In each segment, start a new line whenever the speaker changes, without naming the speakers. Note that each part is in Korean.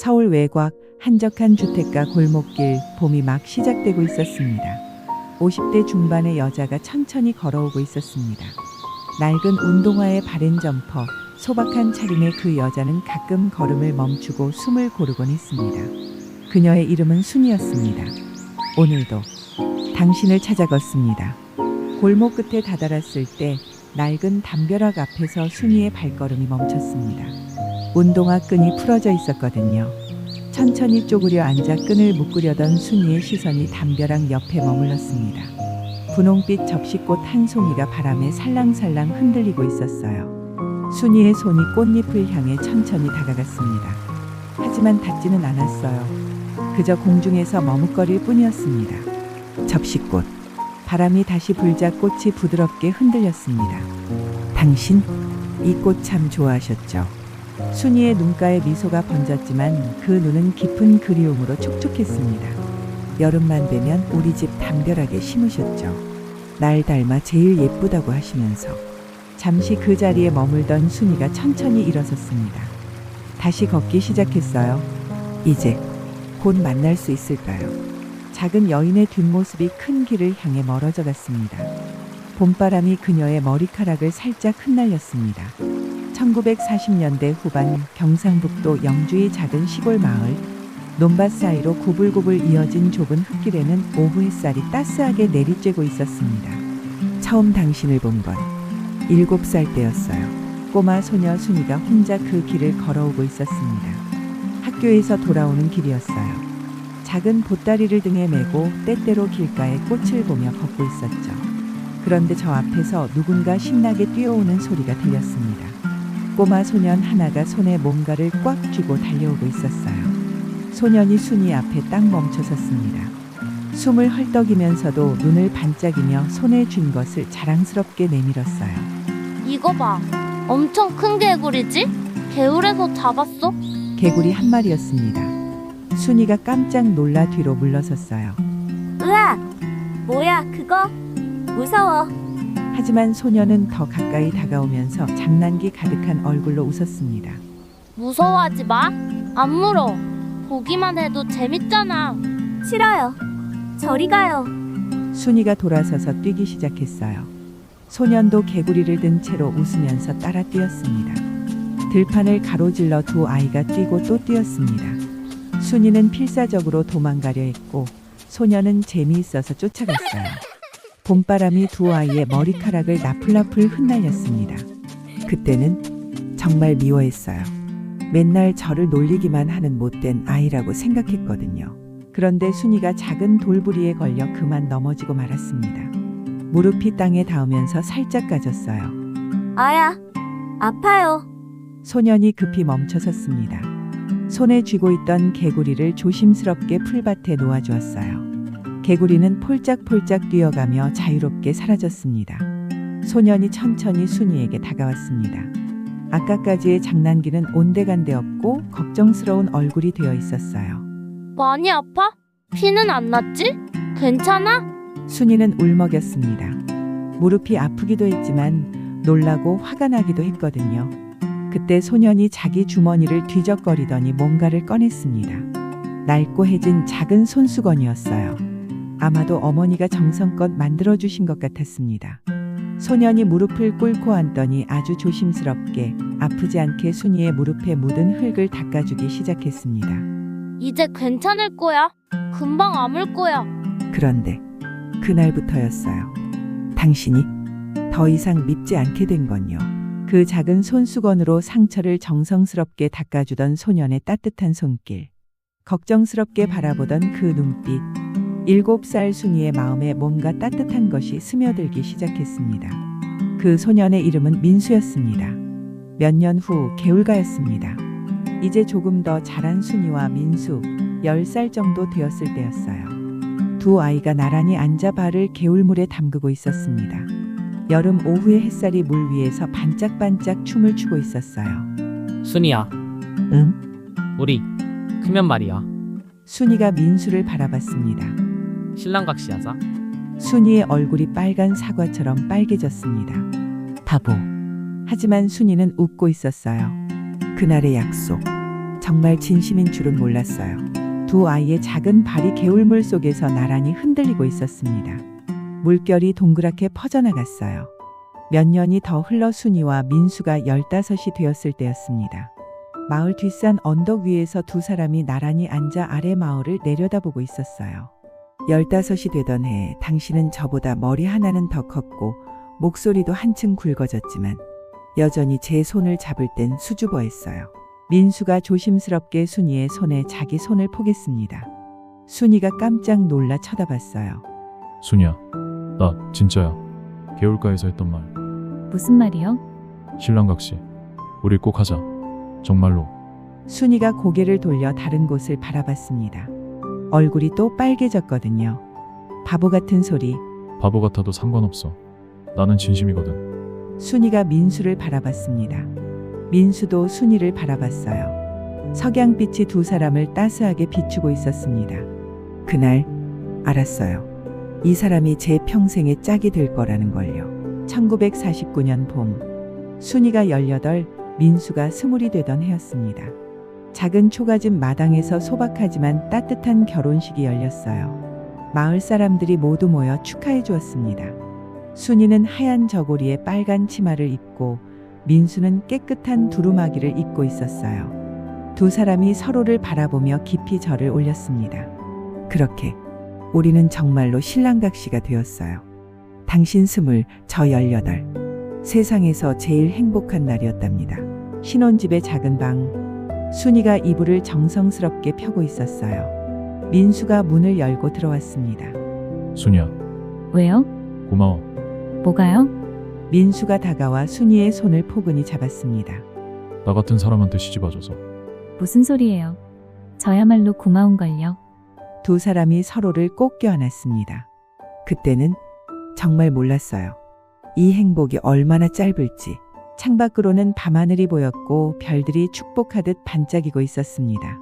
서울 외곽 한적한 주택가 골목길 봄이 막 시작되고 있었습니다. 50대 중반의 여자가 천천히 걸어오고 있었습니다. 낡은 운동화에 바른 점퍼, 소박한 차림의 그 여자는 가끔 걸음을 멈추고 숨을 고르곤 했습니다. 그녀의 이름은 순이었습니다. 오늘도 당신을 찾아 걷습니다. 골목 끝에 다다랐을 때 낡은 담벼락 앞에서 순이의 발걸음이 멈췄습니다. 운동화 끈이 풀어져 있었거든요. 천천히 쪼그려 앉아 끈을 묶으려던 순이의 시선이 담벼락 옆에 머물렀습니다. 분홍빛 접시꽃 한 송이가 바람에 살랑살랑 흔들리고 있었어요. 순이의 손이 꽃잎을 향해 천천히 다가갔습니다. 하지만 닿지는 않았어요. 그저 공중에서 머뭇거릴 뿐이었습니다. 접시꽃. 바람이 다시 불자 꽃이 부드럽게 흔들렸습니다. 당신 이 꽃 참 좋아하셨죠? 순이의 눈가에 미소가 번졌지만 그 눈은 깊은 그리움으로 촉촉했습니다. 여름만 되면 우리 집 담벼락에 심으셨죠. 날 닮아 제일 예쁘다고 하시면서 잠시 그 자리에 머물던 순이가 천천히 일어섰습니다. 다시 걷기 시작했어요. 이제 곧 만날 수 있을까요? 작은 여인의 뒷모습이 큰 길을 향해 멀어져 갔습니다. 봄바람이 그녀의 머리카락을 살짝 흩날렸습니다. 1940년대 후반 경상북도 영주의 작은 시골 마을 논밭 사이로 구불구불 이어진 좁은 흙길에는 오후 햇살이 따스하게 내리쬐고 있었습니다. 처음 당신을 본 건 일곱 살 때였어요. 꼬마 소녀 순이가 혼자 그 길을 걸어오고 있었습니다. 학교에서 돌아오는 길이었어요. 작은 보따리를 등에 메고 때때로 길가에 꽃을 보며 걷고 있었죠. 그런데 저 앞에서 누군가 신나게 뛰어오는 소리가 들렸습니다. 꼬마 소년 하나가 손에 뭔가를 꽉 쥐고 달려오고 있었어요. 소년이 순이 앞에 딱 멈춰 섰습니다. 숨을 헐떡이면서도 눈을 반짝이며 손에 쥔 것을 자랑스럽게 내밀었어요.
이거 봐. 엄청 큰 개구리지? 개울에서 잡았어?
개구리 한 마리였습니다. 순이가 깜짝 놀라 뒤로 물러섰어요.
으악! 뭐야, 그거? 무서워.
하지만 소녀는 더 가까이 다가오면서 장난기 가득한 얼굴로 웃었습니다.
무서워하지 마. 안 물어. 보기만 해도 재밌잖아. 싫어요. 저리 가요.
순이가 돌아서서 뛰기 시작했어요. 소년도 개구리를 든 채로 웃으면서 따라 뛰었습니다. 들판을 가로질러 두 아이가 뛰고 또 뛰었습니다. 순이는 필사적으로 도망가려 했고 소년은 재미있어서 쫓아갔어요. 봄바람이 두 아이의 머리카락을 나풀나풀 흩날렸습니다. 그때는 정말 미워했어요. 맨날 저를 놀리기만 하는 못된 아이라고 생각했거든요. 그런데 순이가 작은 돌부리에 걸려 그만 넘어지고 말았습니다. 무릎이 땅에 닿으면서 살짝 까졌어요.
아야, 아파요.
소년이 급히 멈춰섰습니다. 손에 쥐고 있던 개구리를 조심스럽게 풀밭에 놓아주었어요. 개구리는 폴짝폴짝 뛰어가며 자유롭게 사라졌습니다. 소년이 천천히 순이에게 다가왔습니다. 아까까지의 장난기는 온데간데 없고 걱정스러운 얼굴이 되어 있었어요.
많이 아파? 피는 안 났지? 괜찮아?
순이는 울먹였습니다. 무릎이 아프기도 했지만 놀라고 화가 나기도 했거든요. 그때 소년이 자기 주머니를 뒤적거리더니 뭔가를 꺼냈습니다. 낡고 해진 작은 손수건이었어요. 아마도 어머니가 정성껏 만들어주신 것 같았습니다. 소년이 무릎을 꿇고 앉더니 아주 조심스럽게 아프지 않게 순이의 무릎에 묻은 흙을 닦아주기 시작했습니다.
이제 괜찮을 거야. 금방 아물 거야.
그런데 그날부터였어요. 당신이 더 이상 밉지 않게 된 건요. 그 작은 손수건으로 상처를 정성스럽게 닦아주던 소년의 따뜻한 손길. 걱정스럽게 바라보던 그 눈빛. 일곱 살 순이의 마음에 뭔가 따뜻한 것이 스며들기 시작했습니다. 그 소년의 이름은 민수였습니다. 몇 년 후 개울가였습니다. 이제 조금 더 자란 순이와 민수, 10살 정도 되었을 때였어요. 두 아이가 나란히 앉아 발을 개울물에 담그고 있었습니다. 여름 오후의 햇살이 물 위에서 반짝반짝 춤을 추고 있었어요.
순이야,
응?
우리 크면 말이야.
순이가 민수를 바라봤습니다.
신랑 각시하자.
순이의 얼굴이 빨간 사과처럼 빨개졌습니다. 바보. 하지만 순이는 웃고 있었어요. 그날의 약속. 정말 진심인 줄은 몰랐어요. 두 아이의 작은 발이 개울물 속에서 나란히 흔들리고 있었습니다. 물결이 동그랗게 퍼져나갔어요. 몇 년이 더 흘러 순이와 민수가 열다섯이 되었을 때였습니다. 마을 뒷산 언덕 위에서 두 사람이 나란히 앉아 아래 마을을 내려다보고 있었어요. 열다섯이 되던 해 당신은 저보다 머리 하나는 더 컸고 목소리도 한층 굵어졌지만 여전히 제 손을 잡을 땐 수줍어했어요. 민수가 조심스럽게 순이의 손에 자기 손을 포겠습니다. 순이가 깜짝 놀라 쳐다봤어요.
순이야, 나 진짜야. 개울가에서 했던 말.
무슨 말이요?
신랑각시. 우리 꼭 하자. 정말로.
순이가 고개를 돌려 다른 곳을 바라봤습니다. 얼굴이 또 빨개졌거든요. 바보 같은 소리.
바보 같아도 상관없어. 나는 진심이거든.
순이가 민수를 바라봤습니다. 민수도 순이를 바라봤어요. 석양빛이 두 사람을 따스하게 비추고 있었습니다. 그날 알았어요. 이 사람이 제 평생의 짝이 될 거라는 걸요. 1949년 봄. 순이가 18, 민수가 스물이 되던 해였습니다. 작은 초가집 마당에서 소박하지만 따뜻한 결혼식이 열렸어요. 마을 사람들이 모두 모여 축하해 주었습니다. 순이는 하얀 저고리에 빨간 치마를 입고 민수는 깨끗한 두루마기를 입고 있었어요. 두 사람이 서로를 바라보며 깊이 절을 올렸습니다. 그렇게 우리는 정말로 신랑각시가 되었어요. 당신 스물, 저 열여덟. 세상에서 제일 행복한 날이었답니다. 신혼집의 작은 방. 순이가 이불을 정성스럽게 펴고 있었어요. 민수가 문을 열고 들어왔습니다.
순이야,
왜요?
고마워.
뭐가요?
민수가 다가와 순이의 손을 포근히 잡았습니다.
나 같은 사람한테 시집 와줘서.
무슨 소리예요? 저야말로 고마운걸요.
두 사람이 서로를 꼭 껴안았습니다. 그때는 정말 몰랐어요. 이 행복이 얼마나 짧을지. 창밖으로는 밤하늘이 보였고 별들이 축복하듯 반짝이고 있었습니다.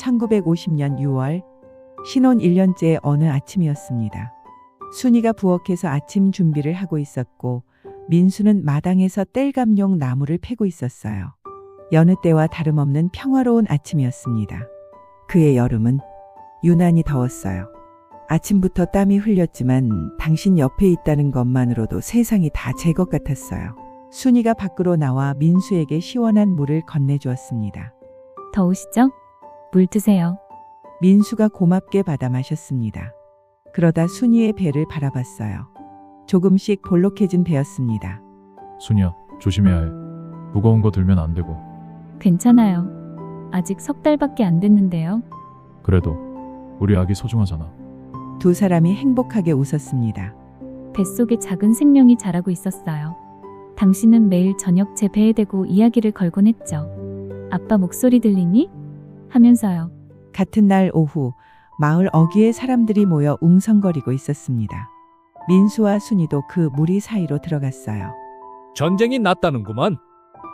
1950년 6월 신혼 1년째의 어느 아침이었습니다. 순이가 부엌에서 아침 준비를 하고 있었고 민수는 마당에서 땔감용 나무를 패고 있었어요. 여느 때와 다름없는 평화로운 아침이었습니다. 그의 여름은 유난히 더웠어요. 아침부터 땀이 흘렸지만 당신 옆에 있다는 것만으로도 세상이 다 제 것 같았어요. 순이가 밖으로 나와 민수에게 시원한 물을 건네주었습니다.
더우시죠? 물 드세요.
민수가 고맙게 받아 마셨습니다. 그러다 순이의 배를 바라봤어요. 조금씩 볼록해진 배였습니다.
순이야, 조심해야 해. 무거운 거 들면 안 되고.
괜찮아요. 아직 석 달밖에 안 됐는데요.
그래도 우리 아기 소중하잖아.
두 사람이 행복하게 웃었습니다.
뱃속에 작은 생명이 자라고 있었어요. 당신은 매일 저녁 제 배에 대고 이야기를 걸곤 했죠. 아빠 목소리 들리니? 하면서요.
같은 날 오후 마을 어귀에 사람들이 모여 웅성거리고 있었습니다. 민수와 순이도 그 무리 사이로 들어갔어요.
전쟁이 났다는구만.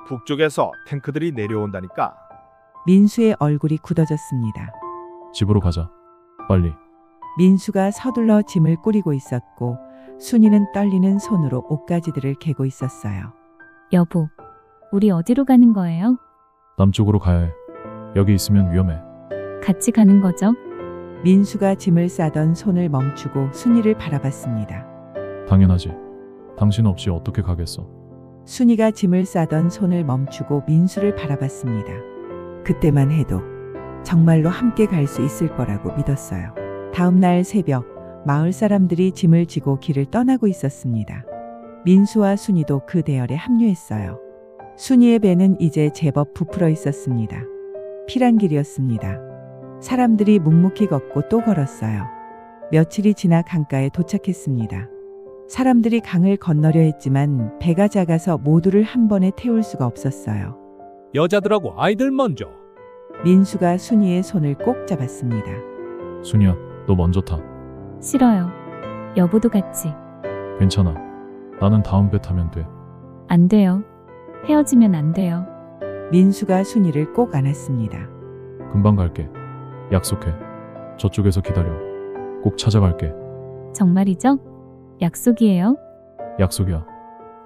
북쪽에서 탱크들이 내려온다니까.
민수의 얼굴이 굳어졌습니다.
집으로 가자. 빨리.
민수가 서둘러 짐을 꾸리고 있었고 순이는 떨리는 손으로 옷가지들을 개고 있었어요.
여보, 우리 어디로 가는 거예요?
남쪽으로 가야 해. 여기 있으면 위험해.
같이 가는 거죠?
민수가 짐을 싸던 손을 멈추고 순이를 바라봤습니다.
당연하지. 당신 없이 어떻게 가겠어?
순이가 짐을 싸던 손을 멈추고 민수를 바라봤습니다. 그때만 해도 정말로 함께 갈 수 있을 거라고 믿었어요. 다음 날 새벽 마을 사람들이 짐을 지고 길을 떠나고 있었습니다. 민수와 순이도 그 대열에 합류했어요. 순이의 배는 이제 제법 부풀어 있었습니다. 피란 길이었습니다. 사람들이 묵묵히 걷고 또 걸었어요. 며칠이 지나 강가에 도착했습니다. 사람들이 강을 건너려 했지만 배가 작아서 모두를 한 번에 태울 수가 없었어요.
여자들하고 아이들 먼저.
민수가 순이의 손을 꼭 잡았습니다.
순이야, 너 먼저 타.
싫어요. 여보도 같이.
괜찮아. 나는 다음 배 타면 돼.
안 돼요. 헤어지면 안 돼요.
민수가 순이를 꼭 안았습니다.
금방 갈게. 약속해. 저쪽에서 기다려. 꼭 찾아갈게.
정말이죠? 약속이에요?
약속이야.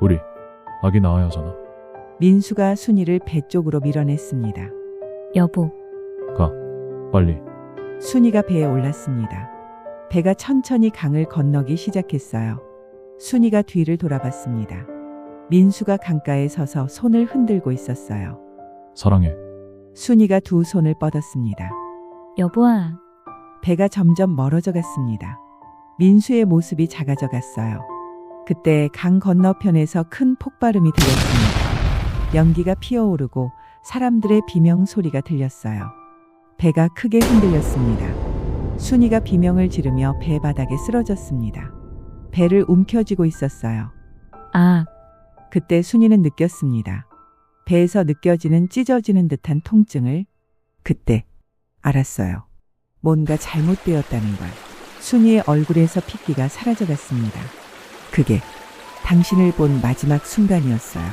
우리 아기 낳아야 하잖아.
민수가 순이를 배 쪽으로 밀어냈습니다.
여보,
가. 빨리.
순이가 배에 올랐습니다. 배가 천천히 강을 건너기 시작했어요. 순이가 뒤를 돌아봤습니다. 민수가 강가에 서서 손을 흔들고 있었어요.
사랑해.
순이가 두 손을 뻗었습니다.
여보아,
배가 점점 멀어져 갔습니다. 민수의 모습이 작아져 갔어요. 그때 강 건너편에서 큰 폭발음이 들렸습니다. 연기가 피어오르고 사람들의 비명 소리가 들렸어요. 배가 크게 흔들렸습니다. 순이가 비명을 지르며 배 바닥에 쓰러졌습니다. 배를 움켜쥐고 있었어요.
아,
그때 순이는 느꼈습니다. 배에서 느껴지는 찢어지는 듯한 통증을 그때 알았어요. 뭔가 잘못되었다는 걸. 순이의 얼굴에서 핏기가 사라져갔습니다. 그게 당신을 본 마지막 순간이었어요.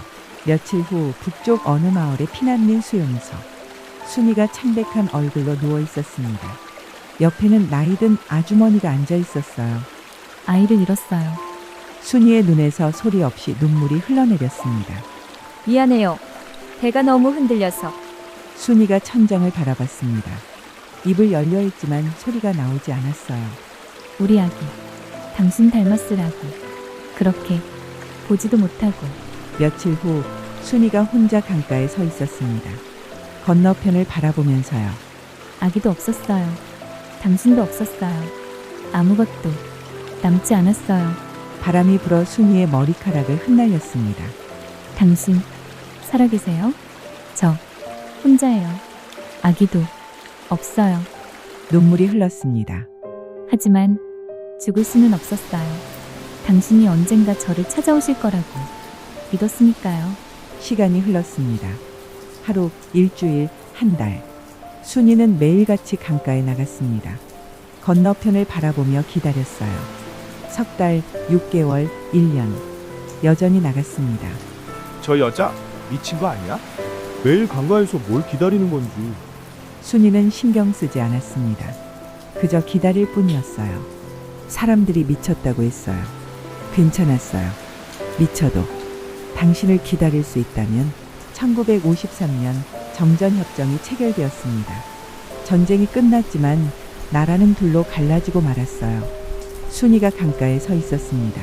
며칠 후 북쪽 어느 마을의 피난민 수용소. 순이가 창백한 얼굴로 누워 있었습니다. 옆에는 나이든 아주머니가 앉아 있었어요.
아이를 잃었어요.
순이의 눈에서 소리 없이 눈물이 흘러내렸습니다.
미안해요. 배가 너무 흔들려서.
순이가 천장을 바라봤습니다. 입을 열려 있지만 소리가 나오지 않았어요.
우리 아기. 당신 닮았으라고. 그렇게 보지도 못하고
며칠 후 순이가 혼자 강가에 서 있었습니다. 건너편을 바라보면서요.
아기도 없었어요. 당신도 없었어요. 아무것도 남지 않았어요.
바람이 불어 순이의 머리카락을 흩날렸습니다.
당신 살아계세요? 저 혼자예요. 아기도 없어요.
눈물이 흘렀습니다.
하지만 죽을 수는 없었어요. 당신이 언젠가 저를 찾아오실 거라고 믿었으니까요.
시간이 흘렀습니다. 하루, 일주일, 한 달. 순이는 매일같이 강가에 나갔습니다. 건너편을 바라보며 기다렸어요. 석 달, 6개월, 1년. 여전히 나갔습니다.
저 여자 미친 거 아니야? 매일 강가에서 뭘 기다리는 건지.
순이는 신경 쓰지 않았습니다. 그저 기다릴 뿐이었어요. 사람들이 미쳤다고 했어요. 괜찮았어요. 미쳐도 당신을 기다릴 수 있다면 1953년 정전협정이 체결되었습니다. 전쟁이 끝났지만 나라는 둘로 갈라지고 말았어요. 순이가 강가에 서 있었습니다.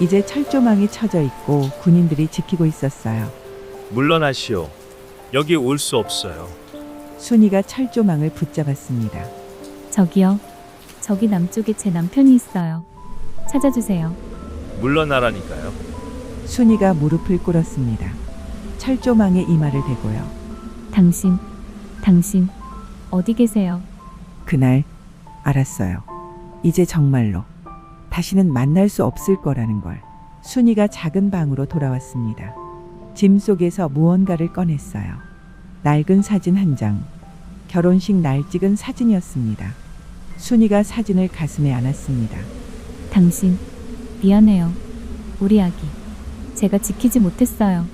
이제 철조망이 쳐져 있고 군인들이 지키고 있었어요.
물러나시오. 여기 올 수 없어요.
순이가 철조망을 붙잡았습니다.
저기요. 저기 남쪽에 제 남편이 있어요. 찾아주세요.
물러나라니까요.
순이가 무릎을 꿇었습니다. 철조망에 이마를 대고요.
당신, 당신, 어디 계세요?
그날 알았어요. 이제 정말로 다시는 만날 수 없을 거라는 걸. 순이가 작은 방으로 돌아왔습니다. 짐 속에서 무언가를 꺼냈어요. 낡은 사진 한 장. 결혼식 날 찍은 사진이었습니다. 순이가 사진을 가슴에 안았습니다.
당신, 미안해요. 우리 아기. 제가 지키지 못했어요.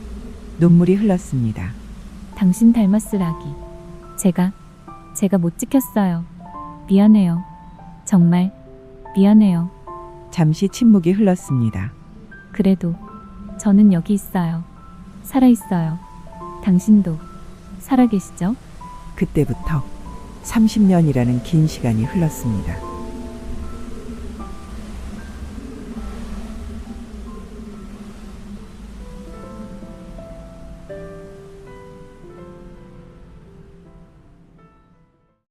눈물이 흘렀습니다.
당신 닮았을 아기. 제가, 제가 못 지켰어요. 미안해요. 정말, 미안해요.
잠시 침묵이 흘렀습니다.
그래도, 저는 여기 있어요. 살아있어요. 당신도, 살아계시죠?
그때부터 30년이라는 긴 시간이 흘렀습니다.